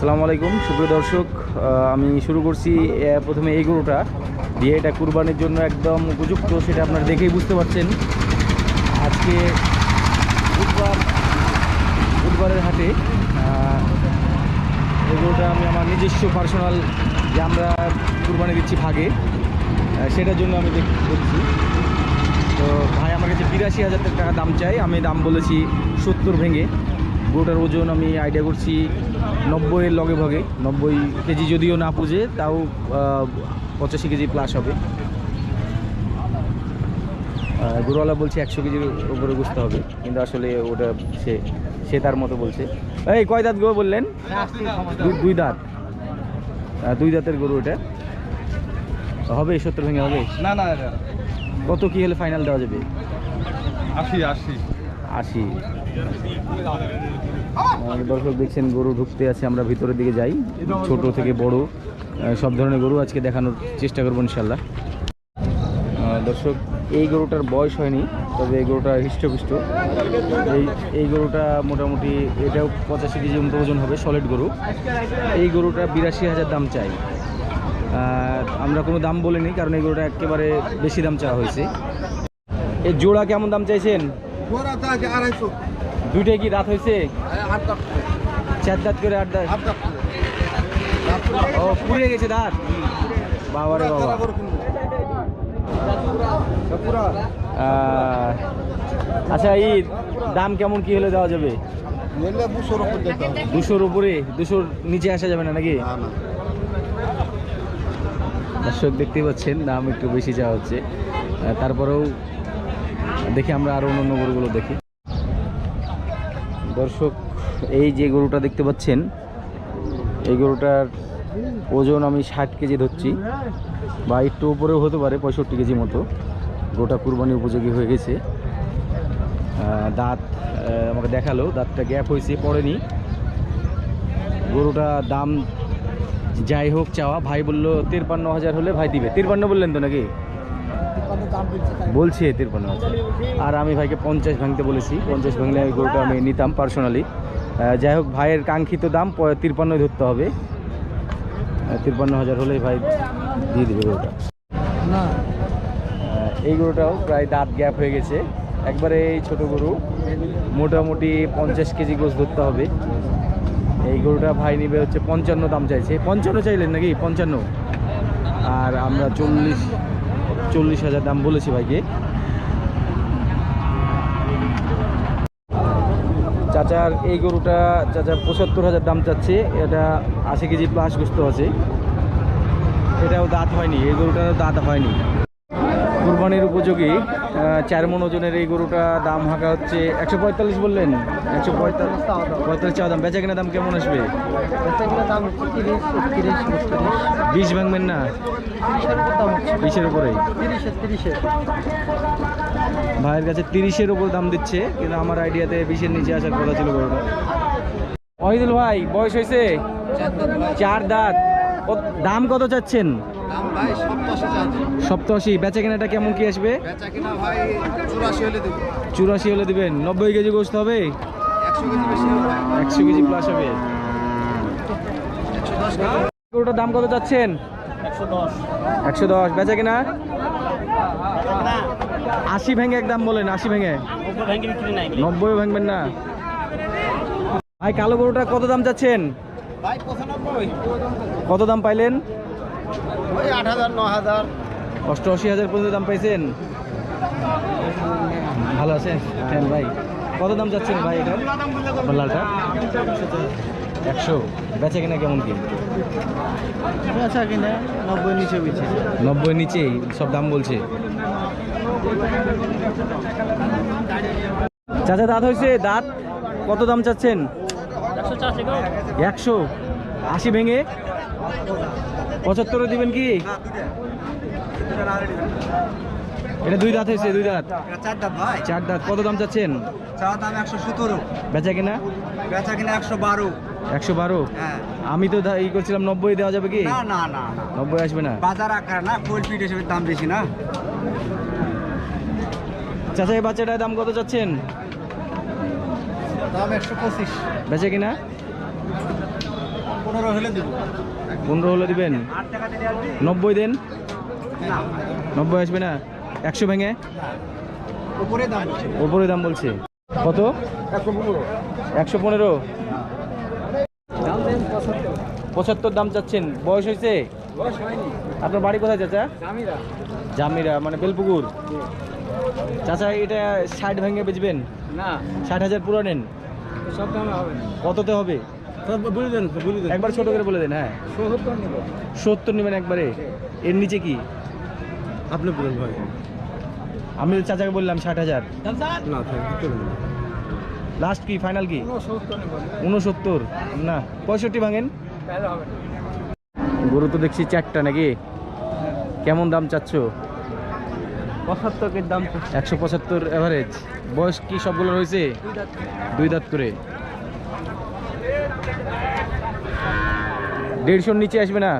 আসসালামু আলাইকুম, সুপ্রিয় দর্শক আমি শুরু করছি প্রথমে এই গরুটা। দিয়ে এটা কুরবানির জন্য একদম উপযুক্ত, সেটা আপনারা দেখেই বুঝতে পারছেন। আজকে বুধবার, বুধবারের হাটে এই গরুটা আমি আমার নিজস্ব পার্সোনাল যে আমরা কুরবানি দিচ্ছি ভাগে সেটার জন্য আমি দেখ- দেখছি তো ভাই, আমার কাছে বিরাশি হাজার টাকা দাম চাই, আমি দাম বলেছি সত্তর ভেঙে। গরুটার ওজন আমি আইডিয়া করছি নব্বইয়ের লগে ভগে। নব্বই কেজি যদিও না পুজে তাও পঁচাশি কেজি প্লাস হবে। গরুওয়ালা বলছে একশো কেজির উপরে বুঝতে হবে। কিন্তু আসলে ওটা সে সে তার মতো বলছে। এই কয় দাঁত গরু বললেন? দুই- দাঁত। দুই দাঁতের গরু এটা। হবে সত্তর ভেঙে হবে? না না কত কি হলে ফাইনাল দেওয়া যাবে? আশি আশি। আশি। দর্শক দেখছেন গরু ঢুকতে আছে আমরা ভিতরের দিকে যাই। ছোট থেকে বড় সব ধরনের গরু আজকে দেখানোর চেষ্টা করব ইনশাল্লাহ দর্শক এই গরুটার বয়স হয়নি তবে এই গরুটা হৃষ্টপুষ্ট। এই এই গরুটা মোটামুটি এটাও পঁচাশি কেজি ওজন হবে সলিড গরু। এই গরুটা বিরাশি হাজার দাম চাই। আমরা কোনো দাম বলিনি কারণ এই গরুটা একেবারে বেশি দাম চাওয়া হয়েছে। এই জোড়া কেমন দাম চাইছেন? দুইটাই কি রাত হয়েছে? চার দাঁত করে আট দাঁত। ও পুড়ে গেছে দাঁত? বাবারে বাবা। আচ্ছা এই দাম কেমন কি হলে দেওয়া যাবে? দুশোর উপরে দুশোর নিচে আসা যাবে না নাকি? দর্শক দেখতেই পাচ্ছেন দাম একটু বেশি যাওয়া হচ্ছে। তারপরেও দেখি আমরা আরও অন্য গরুগুলো দেখি। দর্শক এই যে গরুটা দেখতে পাচ্ছেন, এই গরুটার ওজন আমি ষাট কেজি ধরছি, বা একটু উপরেও হতে পারে, পঁয়ষট্টি কেজি মতো। গরুটা কুরবানি উপযোগী হয়ে গেছে। দাঁত আমাকে দেখাল, দাঁতটা গ্যাপ হয়েছে, পড়েনি। গরুটা দাম যাই হোক চাওয়া, ভাই বলল, তিরপান্ন হাজার হলে ভাই দিবে। তিরপান্ন বললেন তো নাকি? বলছে তিরপান্ন হাজার। আর আমি ভাইকে পঞ্চাশ ভাঙতে বলেছি, পঞ্চাশ ভাঙলে গরুটা আমি নিতাম পার্সোনালি যাই হোক ভাইয়ের কাঙ্ক্ষিত দাম তিরপান্নই ধরতে হবে। তিরপান্ন হাজার হলেই ভাই দিয়ে দেবে গরুটা। না। এই গরুটাও প্রায় দাঁত গ্যাপ হয়ে গেছে। একবারে এই ছোট গরু মোটামুটি পঞ্চাশ কেজি গোছ ধরতে হবে। এই গরুটা ভাই নিবে হচ্ছে পঞ্চান্ন দাম চাইছে। পঞ্চান্ন চাইলেন নাকি? পঞ্চান্ন। আর আমরা চল্লিশ চল্লিশ হাজার দাম বলেছি ভাইকে। চাচার এই গরুটা চাচা পঁচাত্তর হাজার দাম চাচ্ছে। এটা আশি কেজি প্লাস গোস্ত আছে। এটাও দাঁত হয়নি এই গরুটারও দাঁত হয়নি। কুরবানির উপযোগী চার মন ওজনের এই গরুটা দাম হাঁকা হচ্ছে একশো পঁয়তাল্লিশ বললেন। একশো পঁয়তাল্লিশ পঁয়তাল্লিশ চাওয়া দাম। বেচা কেনা দাম কেমন আসবে? বিশ ভাঙবেন না? তিরিশের উপর ভাইয়ের কাছে তিরিশের উপর দাম দিচ্ছে কিন্তু আমার আইডিয়াতে বিশের নিচে আসার কথা ছিল গরুটা অহিদুল ভাই বয়স হয়েছে? চার দাঁত। কত- দাম কত চাচ্ছেন? দাম ভাই সপ্তাশে বেচা কেনাটা কেমন কি আসবে? চুরাশি হলে দিবেন। নব্বই কেজি গোস্ত হবে? একশো কেজি বেশি হবে। একশো কেজি প্লাস হবে। গরুটার দাম কত চাচ্ছেন? একশো দশ। একশো দশ। বেচা কিনা? আশি ভেঙে একদম বলেন আশি ভেঙে। ভেঙে বিক্রি নব্বই ভাঙবেন না। ভাই কালো গরুটা কত দাম যাচ্ছেন কত দাম পাইলেন? ওই আট হাজার ন হাজার। অষ্টআশি হাজার পর্যন্ত দাম পাইছেন? ভালো আছেন? হ্যাঁ ভাই। কত দাম যাচ্ছেন ভাই এটা? লালটা? একশো। বেচা কিনা কেমন কি? বেচা কিনা নব্বই নিচে বেচে। নব্বই নিচেই সব দাম বলছে। চাচা দাঁত হয়েছে? দাঁত কত দাম চাচ্ছেন? একশো আশি ভেঙে? পঁচাত্তরে দিবেন কি? এটা দুই দাঁত হয়েছে দুই দাঁত। চার দাম ভাই। চার দাঁত। কত দাম চাচ্ছেন? বেচা কিনা? বেচা কিনা একশো বারো। একশো বারো? হ্যাঁ। আমি তো দা- ই করছিলাম নব্বই দেওয়া যাবে কি? না না না না। নব্বই আসবে না। বাজার আকার না কোল্ড ফিট হিসেবে দাম বেশি না। চাচা এই বাচ্চাটার দাম কত চাচ্ছেন? দাম একশো পঁচিশ। বেচে কিনা? পনেরো হলে দেবো। পনেরো হলে দিবেন? নব্বই দেন? নব্বই আসবে না? একশো ভেঙে? উপরে দাম ওপরে দাম বলছে। কত? একশো পনেরো। পঁচাত্তর দাম চাচ্ছেন। বয়স হয়েছে? আপনার বাড়ি কোথায় চাচা? জামিরা মানে বেলপুকুর? চাচা এটা ষাট ভেঙে বেচবেন? না। ষাট হাজার পুরো নেন। সব দামে হবে কততে হবে? বলে দেন বলে দেন। একবার ছোট করে বলে দেন হ্যাঁ। সত্তর নিব। সত্তর নেবেন একবারে। এর নিচে কি? আপনি বলেন ভাই। আমি চাচাকে বললাম ষাট হাজার। না লাস্ট কি ফাইনাল কি? সত্তর উনসত্তর। না পঁয়ষট্টি ভাঙেন। গরু তো দেখছি চারটা নাকি? কেমন দাম চাচ্ছ? পঁচাত্তরের দাম একশো পঁচাত্তর অ্যাভারেজ বয়স কি সবগুলো রয়েছে দুই দাঁত করে। দেড়শোর নিচে আসবে না?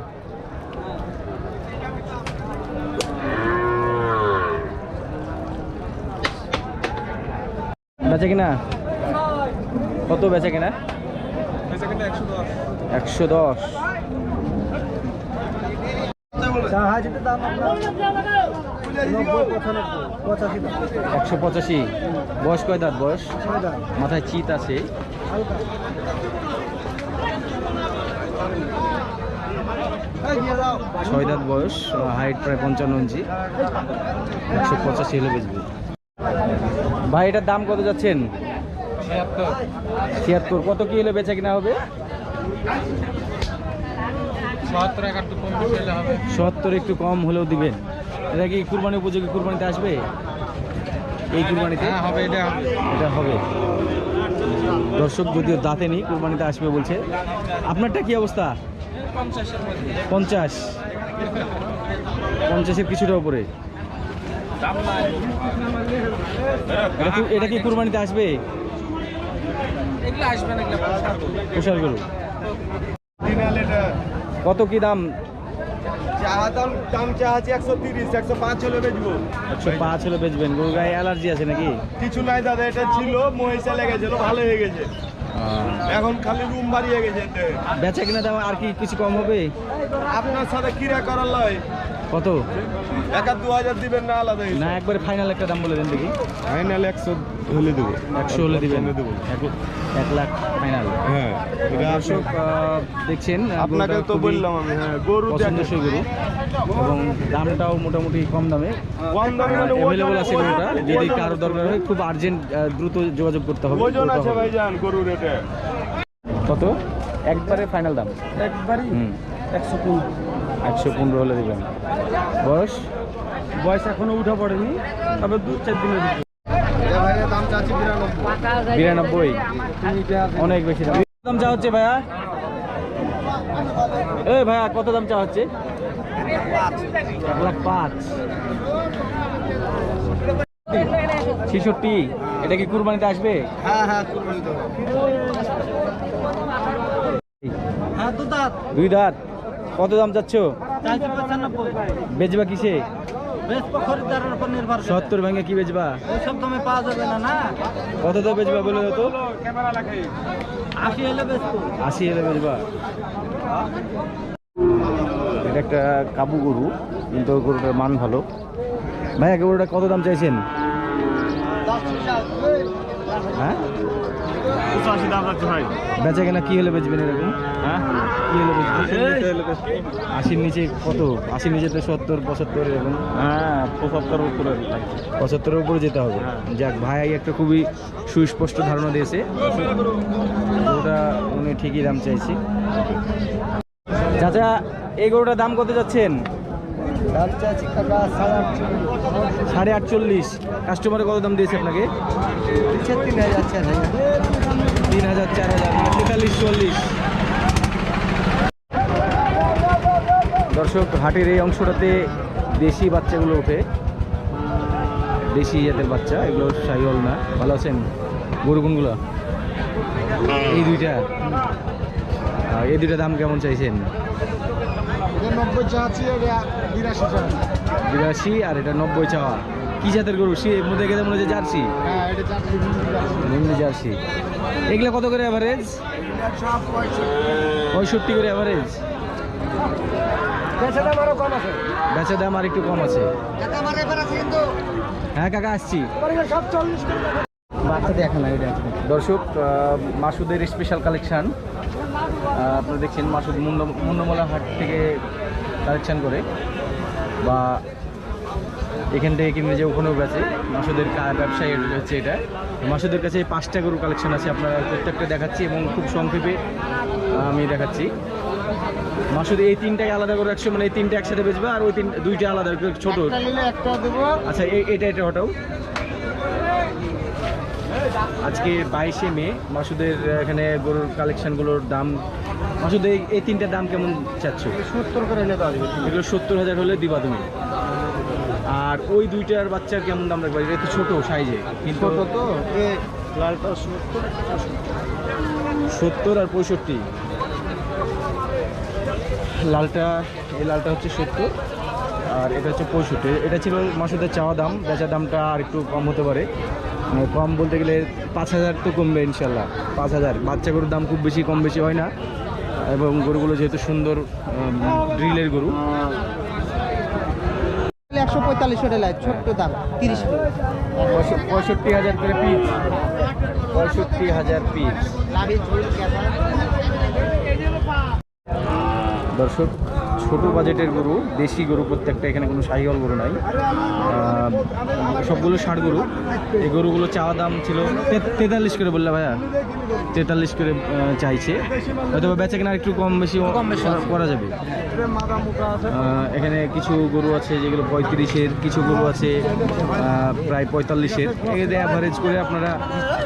বেচা কিনা? কত বেচা কিনা? একশো দশ। একশো পঁচাশি। বয়স কয় দাঁত বয়স? মাথায় চিত আছে। ছয় দাঁত বয়স হাইট প্রায় পঞ্চান্ন ইঞ্চি। একশো পঁচাশি হলে বেচবো। ভাই এটার দাম কত যাচ্ছেন? ছিয়াত্তর। কত কি হলে বেচা কিনা হবে। সত্তর একটু কম হলেও দিবেন। এটা কি কুরবানি উপযোগী কুরবানিতে আসবে? এই কুরবানিতে? হ্যাঁ হবে এটা হবে। এটা হবে। দর্শক যদিও দাঁতে নেই কুরবানিতে আসবে বলছে। আপনারটা কি অবস্থা? পঞ্চাশ। পঞ্চাশের কিছুটা উপরে। এটা কি- এটা কি কুরবানিতে আসবে? আসবে না গরু কত কি দাম? দাম দাম চা আছে একশো তিরিশ একশো পাঁচ হলে বেচবো। একশো পাঁচ হলে বেচবেন। গরু গায়ে অ্যালার্জি আছে নাকি? কিছু নাই দাদা এটা ছিল মহিষা লেগেছিল ভালো হয়ে গেছে। এখন খালি রুম বাড়িয়ে গেছে। বেচা কিনা দাম আর কি কিছু কম হবে? আপনার সাথে কিরা করার লয়। কত? এক দু হাজার দিবেন না আলাদা না একবারে ফাইনাল একটা দাম বলে দেন দেখি। ফাইনাল একশো হলে দেবো। একশো হলে দিবেন। দেবো। এক- লাখ ফাইনাল হ্যাঁ দর্শক দেখছেন আপনাকে তো বললাম আমি হ্যাঁ গরু। পছন্দসই গরু। এবং দামটাও মোটামুটি কম দামে। কম দামে মানে অ্যাভেলেবল আছে গরুটা। যদি কারও দরকার হয় খুব আর্জেন্ট দ্রুত যোগাযোগ করতে হবে। ওজন আছে। ভাইজান গরুর রেটে। কত? একবারে ফাইনাল দাম। একবারই? হুম। একশো পনেরো একশো পনেরো হলে দেবেন। বয়স? বয়স এখনও উঠা পড়েনি তবে দু চার দিনের দাম বিরানব্বই? অনেক বেশি দাম। দাম চা হচ্ছে ভাইয়া? এ ভাইয়া কত দাম চা হচ্ছে? এক লাখ পাঁচ। ছেষট্টি? এটা কি কুরবানিতে আসবে? হ্যাঁ হ্যাঁ দাঁত দুই দাঁত? কত দাম চাচ্ছ? বেচবা কিসে? সত্তর ভেঙে কি বেচবা? দামে কত তো বেচবা বলে তো? আশি হলে এলে বেচবা। এটা একটা কাবু গরু কিন্তু গরুটার মান ভালো। ভাইয়া গরুটা কত দাম চাইছেন? হ্যাঁ? পঁচাশি দাম আছে ভাই বেচা কেনা কি হলে বেচবেন এরকম? হ্যাঁ? কি হলে বেচবেন? আশির নিচে কত? আশির নিচে তো সত্তর পঁচাত্তর এরকম। হ্যাঁ পঁচাত্তর উপরে পঁচাত্তরের উপরে যেতে হবে। যাক ভাই একটা খুবই সুস্পষ্ট ধারণা দিয়েছে। গরুটা উনি ঠিকই দাম চাইছি। চাচা এই গরুটার দাম কত যাচ্ছেন? সাড়ে আটচল্লিশ। কাস্টমারে কত দাম দিয়েছে আপনাকে? তিন হাজার চার হাজার। তিন হাজার চার তেতাল্লিশ, চল্লিশ। দর্শক, হাটের এই অংশটাতে দেশি বাচ্চাগুলো ওঠে। দেশি জাতের বাচ্চা, এগুলো সাইহল না। ভালো আছেন? গরু কোনগুলো? এই দুইটা। এই দুইটা দাম কেমন চাইছেন? নব্বই চাচ্ছি বিরাশি আর এটা নব্বই চাওয়া কি জাতের গরু? সে মধ্যে গেলে মনে হচ্ছে জার্সি। হ্যাঁ চারশো নিম্ন জার্সি। এগুলো কত করে অ্যাভারেজ পঁয়ষট্টি। করে অ্যাভারেজ বেচা দাম আর একটু কম আছে। হ্যাঁ কাকা আসছি। বাচ্চা দেখা না দর্শক মাসুদের স্পেশাল কালেকশান আপনারা দেখছেন মাসুদ মুন্ড মুন্ডমলা হাট থেকে কালেকশান করে। বা এখান থেকে কিনে যে ওখানেও বেচে মাসুদের ব্যবসায়ী হচ্ছে এটা। মাসুদের কাছে পাঁচটা গরু কালেকশন আছে আপনারা প্রত্যেকটা দেখাচ্ছি এবং খুব সংক্ষেপে আমি দেখাচ্ছি। মাসুদ এই তিনটাই আলাদা করে একশো মানে এই তিনটা একসাথে বেচবে আর ওই তিন দুইটা আলাদা ছোট। আচ্ছা এটা এটা হটাও। আজকে বাইশে মে মাসুদের এখানে গরুর কালেকশনগুলোর দাম মাসুদ এই এই তিনটার দাম কেমন চাচ্ছ? সত্তর করে আসবে। এগুলো সত্তর হাজার হলে দিবা তুমি আর ওই দুইটার বাচ্চার কেমন দাম রাখবে? এটা তো ছোটো সাইজে কিন্তু তো লালটা সত্তর। সত্তর আর পঁয়ষট্টি। লালটা এই লালটা হচ্ছে সত্তর আর এটা হচ্ছে পঁয়ষট্টি। এটা ছিল মাসুদের চাওয়া দাম বেচা দামটা আর একটু কম হতে পারে। কম বলতে গেলে পাঁচ হাজার তো কমবে ইনশাল্লাহ। পাঁচ হাজার। বাচ্চা গরুর দাম খুব বেশি কম বেশি হয় না। এবং গরুগুলো যেহেতু সুন্দর ড্রিলের গরু। একশো পঁয়তাল্লিশ লাই ছোট্ট দাম তিরিশ পঁয়ষট্টি হাজার করে পিস। পঁয়ষট্টি হাজার পিস। দর্শক ছোট বাজেটের গরু দেশি গরু প্রত্যেকটা এখানে কোনো শাহিওয়াল গরু নাই। সবগুলো ষাট গরু। এই গরুগুলো চাওয়া দাম ছিল তেতাল্লিশ করে বললে ভাইয়া? তেতাল্লিশ করে চাইছে। হয়তো বা বেচা কেনা একটু কম বেশি করা- যাবে। এখানে কিছু গরু আছে যেগুলো পঁয়ত্রিশের কিছু গরু আছে প্রায় পঁয়তাল্লিশের। এদের অ্যাভারেজ করে আপনারা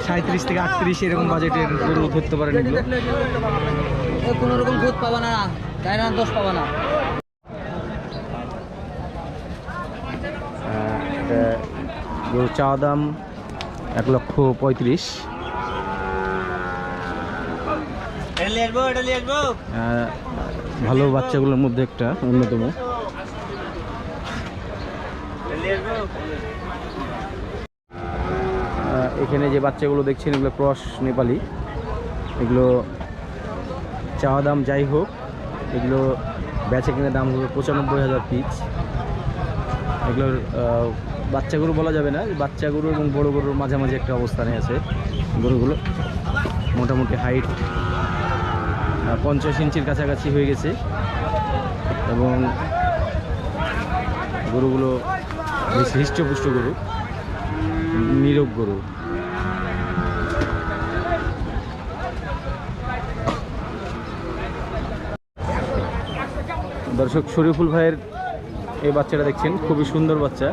সাঁত্রিশ থেকে আটত্রিশ এরকম বাজেটের গরু ধরতে পারেন এগুলো। কোনো রকম দুধ পাবা না তাই না দোষ পাবা না। গরুর চাওয়া দাম এক লক্ষ পঁয়ত্রিশ। ভালো বাচ্চাগুলোর মধ্যে একটা অন্যতম। এখানে যে বাচ্চাগুলো দেখছেন এগুলো ক্রস নেপালি। এগুলো চাওয়া দাম যাই হোক এগুলো বেচে কিনে দাম হবে পঁচানব্বই হাজার পিস এগুলোর বাচ্চা গরু বলা যাবে না বাচ্চা গরু এবং বড় গরুর মাঝামাঝি একটা অবস্থানে আছে। গরুগুলো মোটামুটি হাইট পঞ্চাশ ইঞ্চির কাছাকাছি হয়ে গেছে। এবং গরুগুলো হৃষ্টপুষ্ট গরু নিরোগ গরু। দর্শক, শরীফুল ভাইয়ের এই বাচ্চাটা দেখছেন, খুবই সুন্দর বাচ্চা।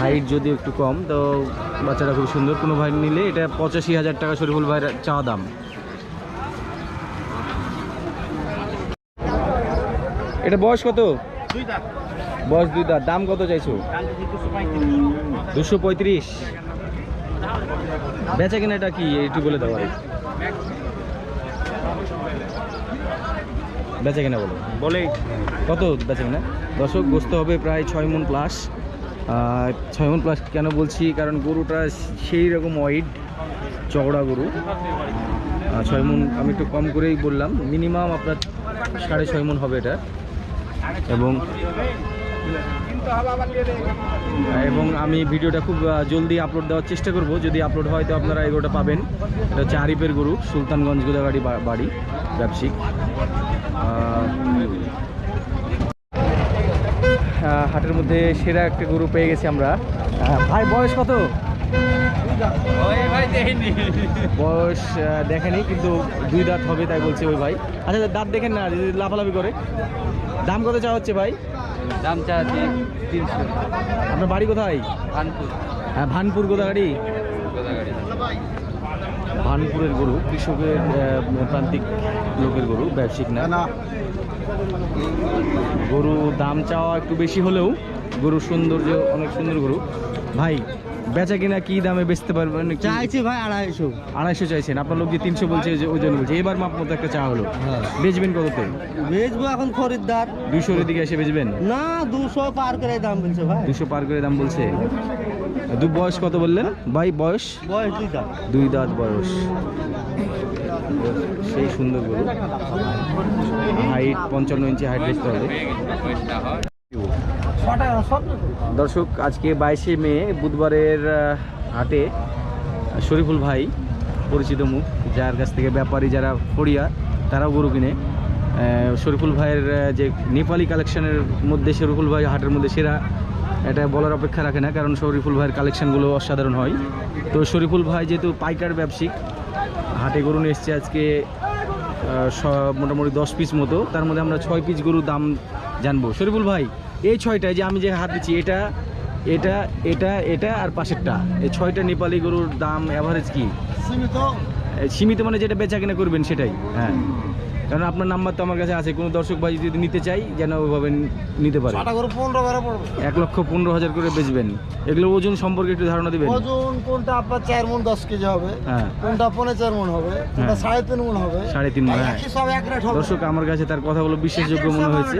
হাইট যদি একটু কম তো বাচ্চাটা খুব সুন্দর। কোনো ভাই নিলে এটা পঁচাশি হাজার টাকা শরীফুল ভাইয়ের চা দাম। এটা বয়স কত? বয়স দুই দাঁত। দাম কত চাইছো? দুশো পঁয়ত্রিশ। বেচা কিনা এটা কি? একটু বলে দাও ভাই। বেচা কেনা বলো। বলে কত বেচা কেনা? দর্শক গোস্ত হবে প্রায় ছয় মন প্লাস ছয় মন প্লাস কেন বলছি? কারণ গরুটা সেই রকম ওয়াইড চওড়া গরু। ছয় মন আমি একটু কম করেই বললাম। মিনিমাম আপনার সাড়ে ছয় মন হবে এটা। এবং এবং আমি ভিডিওটা খুব জলদি আপলোড দেওয়ার চেষ্টা করব। যদি আপলোড হয় তো আপনারা এগোটা পাবেন। এটা হচ্ছে আরিফের গরু, সুলতানগঞ্জ গোদাগাড়ি বাড়ি ব্যবসায়িক হাটের মধ্যে সেরা একটা গরু পেয়ে গেছি আমরা। ভাই বয়স কত? বয়স দেখেনি কিন্তু দুই দাঁত হবে তাই বলছে ওই ভাই। আচ্ছা দাঁত দেখেন না যদি লাফালাফি করে। দাম কত চা হচ্ছে ভাই? দাম চাচ্ছি তিনশো। আপনার বাড়ি কোথায়? কানপুর হ্যাঁ ভানপুর গোদাগাড়ি। ভানপুরের গরু কৃষকের প্রান্তিক লোকের গরু ব্যবসায়িক না। গরু দাম চাওয়া একটু বেশি হলেও গরুর সৌন্দর্য অনেক সুন্দর গরু। ভাই বেচা কিনা কি দামে বেচতে পারবেন? চাইছি ভাই আড়াইশো। আড়াইশো চাইছেন। আপনার লোক যে তিনশো বলছে যে ওই জন্য বলছে। এবার মাপ মতো একটা চা হলো। হ্যাঁ। বেচবেন কততে? বেচবো এখন খরিদ্দার। দুইশোর দিকে এসে বেচবেন? না দুশো পার করে দাম বলছে ভাই। দুশো পার করে দাম বলছে। দু বয়স কত বললেন? ভাই বয়স? বয়স দুই দাম দুই দাঁত বয়স। সেই সুন্দর গরু হাইট পঞ্চান্ন ইঞ্চি হাইট দেখতে হবে। দর্শক, আজকে বাইশে মে, বুধবারের হাটে শরীফুল ভাই, পরিচিত মুখ, যার কাছ থেকে ব্যাপারী যারা ফড়িয়া, তারাও গরু কিনে। শরীফুল ভাইয়ের যে নেপালি কালেকশনের মধ্যে, শরীফুল ভাই হাটের মধ্যে সেরা এটা বলার অপেক্ষা রাখে না কারণ শরীফুল ভাইয়ের কালেকশানগুলো অসাধারণ হয়। তো শরীফুল ভাই যেহেতু পাইকার ব্যবসায়িক হাটে গরু নিয়ে এসছে আজকে মোটামুটি দশ পিস মতো তার মধ্যে আমরা ছয় পিস গরুর দাম জানব। শরীফুল ভাই এই ছয়টায় যে আমি যে হাত দিচ্ছি এটা এটা এটা এটা আর পাশেরটা এই ছয়টা নেপালি গরুর দাম অ্যাভারেজ কি? সীমিত। সীমিত মানে যেটা বেচা কিনা করবেন সেটাই হ্যাঁ। কারণ আপনার নাম্বার তো আমার কাছে আছে। কোনো দর্শক ভাই যদি নিতে চাই যেন ওইভাবে নিতে পারে। এক লক্ষ পনেরো হাজার করে বেচবেন। এগুলো ওজন সম্পর্কে একটু ধারণা দেবেন। ওজন কোনটা আপনার চার মন দশ কেজি হবে। হ্যাঁ। কোনটা পনেরো চার মন হবে। হ্যাঁ। সাড়ে তিন মন হবে। সাড়ে তিন মণ, হ্যাঁ। একই সব এক রেট হবে। দর্শক আমার কাছে তার কথাগুলো বিশ্বাসযোগ্য মনে হয়েছে।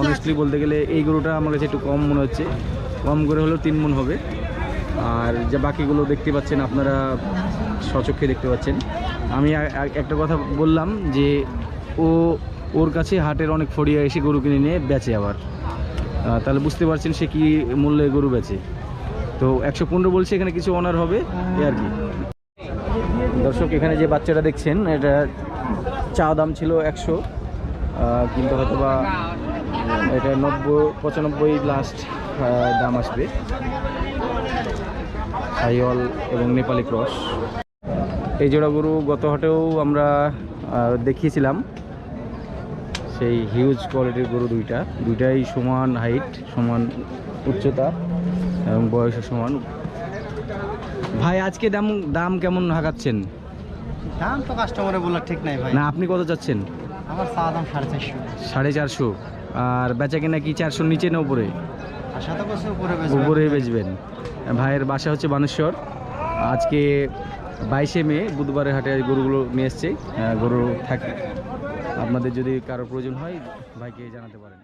অনেস্টলি বলতে গেলে এই গরুটা আমার কাছে একটু কম মনে হচ্ছে। কম করে হলেও তিন মন হবে। আর যে বাকিগুলো দেখতে পাচ্ছেন আপনারা সচক্ষে দেখতে পাচ্ছেন। আমি একটা কথা বললাম যে ও, ওর কাছে হাটের অনেক ফড়িয়া এসে গরু কিনে নিয়ে বেচে আবার। তাহলে বুঝতে পারছেন সে কি মূল্যে গরু বেচে। তো একশো পনেরো বলছে, এখানে কিছু অনার হবে এই আর কি। দর্শক, এখানে যে বাচ্চাটা দেখছেন, এটা চা দাম ছিল একশো কিন্তু হয়তো বা এটা নব্বই, পঁচানব্বই লাস্ট দাম আসবে। সাইওয়াল এবং নেপালি ক্রস এই জোড়া গরু গত হাটেও আমরা দেখিয়েছিলাম। সেই হিউজ কোয়ালিটির গরু দুইটা। দুইটাই সমান হাইট সমান উচ্চতা এবং বয়সও সমান। ভাই আজকে দাম দাম কেমন হাঁকাচ্ছেন? দাম তো কাস্টমারে বলার ঠিক নাই ভাই। না আপনি কত চাচ্ছেন? আমার চা দাম সাড়ে চারশো। সাড়ে চারশো। আর বেচা কিনা কি চারশোর নিচে না উপরে? আশা তো উপরে উপরে বেচবেন। ভাইয়ের বাসা হচ্ছে বানেশ্বর। আজকে বাইশে মে বুধবারের হাটে গরুগুলো নিয়ে এসছে। গরু থাকে আপনাদের যদি কারও প্রয়োজন হয়, ভাইকে জানাতে পারেন।